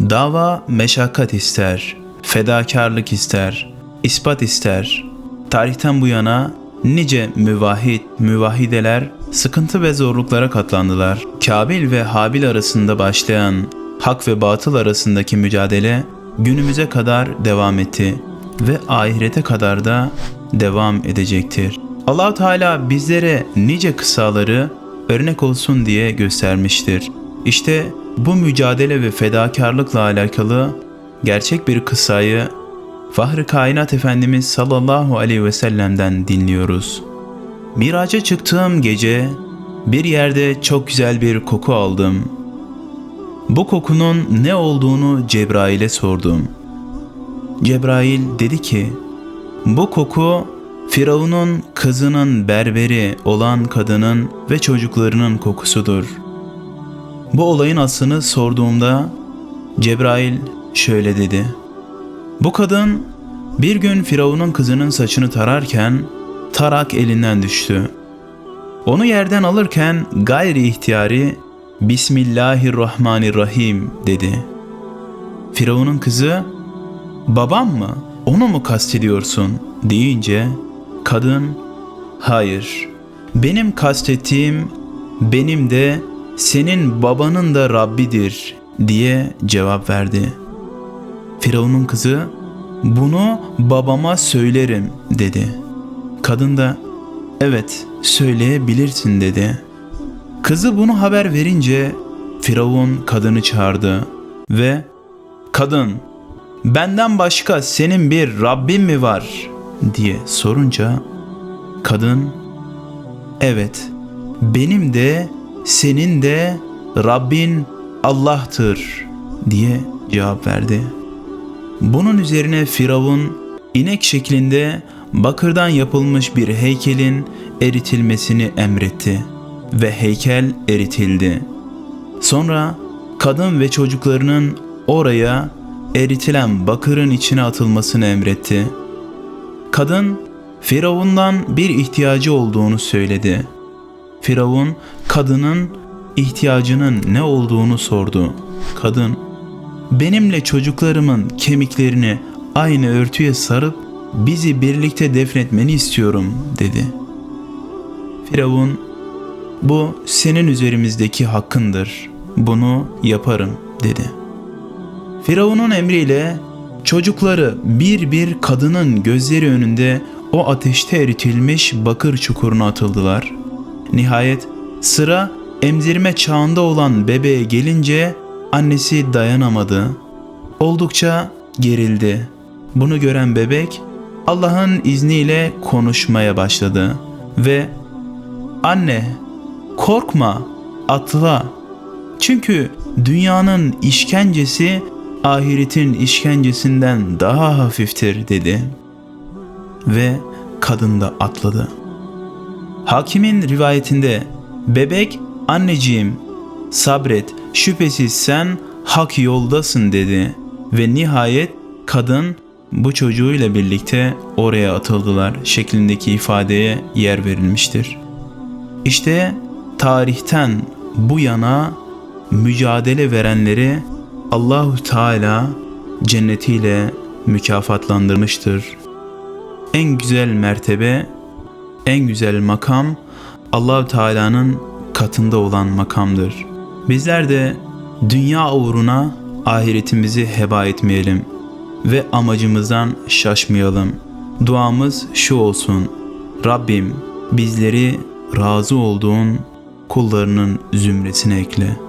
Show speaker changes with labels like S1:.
S1: Dava meşakkat ister, fedakarlık ister, ispat ister. Tarihten bu yana nice müvahhid, müvahideler sıkıntı ve zorluklara katlandılar. Kabil ve Habil arasında başlayan hak ve batıl arasındaki mücadele günümüze kadar devam etti ve ahirete kadar da devam edecektir. Allahu Teala bizlere nice kıssaları örnek olsun diye göstermiştir. İşte bu mücadele ve fedakarlıkla alakalı gerçek bir kıssayı Fahri Kainat Efendimiz sallallahu aleyhi ve sellem'den dinliyoruz. Miraca çıktığım gece bir yerde çok güzel bir koku aldım. Bu kokunun ne olduğunu Cebrail'e sordum. Cebrail dedi ki, bu koku Firavun'un kızının berberi olan kadının ve çocuklarının kokusudur. Bu olayın aslını sorduğumda Cebrail şöyle dedi. Bu kadın bir gün Firavun'un kızının saçını tararken tarak elinden düştü. Onu yerden alırken gayri ihtiyari Bismillahirrahmanirrahim dedi. Firavun'un kızı babam mı onu mu kastediyorsun deyince kadın hayır benim kastettiğim benim de senin babanın da Rabbidir diye cevap verdi. Firavun'un kızı bunu babama söylerim dedi. Kadın da evet söyleyebilirsin dedi. Kızı bunu haber verince Firavun kadını çağırdı ve kadın benden başka senin bir Rabbin mi var diye sorunca kadın evet benim de senin de Rabbin Allah'tır diye cevap verdi. Bunun üzerine Firavun inek şeklinde bakırdan yapılmış bir heykelin eritilmesini emretti ve heykel eritildi. Sonra kadın ve çocuklarının oraya eritilen bakırın içine atılmasını emretti. Kadın Firavun'dan bir ihtiyacı olduğunu söyledi. Firavun kadının ihtiyacının ne olduğunu sordu. Kadın benimle çocuklarımın kemiklerini aynı örtüye sarıp bizi birlikte defnetmeni istiyorum dedi. Firavun bu senin üzerimizdeki hakkındır. Bunu yaparım dedi. Firavun'un emriyle çocukları bir bir kadının gözleri önünde o ateşte eritilmiş bakır çukuruna atıldılar. Nihayet sıra emzirme çağında olan bebeğe gelince annesi dayanamadı. Oldukça gerildi. Bunu gören bebek Allah'ın izniyle konuşmaya başladı ve "Anne, korkma, atla. Çünkü dünyanın işkencesi ahiretin işkencesinden daha hafiftir." dedi. Ve kadın da atladı. Hakimin rivayetinde bebek anneciğim sabret şüphesiz sen hak yoldasın dedi ve nihayet kadın bu çocuğuyla birlikte oraya atıldılar şeklindeki ifadeye yer verilmiştir. İşte tarihten bu yana mücadele verenleri Allahu Teala cennetiyle mükafatlandırmıştır. En güzel mertebe, en güzel makam Allahu Teala'nın katında olan makamdır. Bizler de dünya uğruna ahiretimizi heba etmeyelim ve amacımızdan şaşmayalım. Duamız şu olsun. Rabbim bizleri razı olduğun kullarının zümresine ekle.''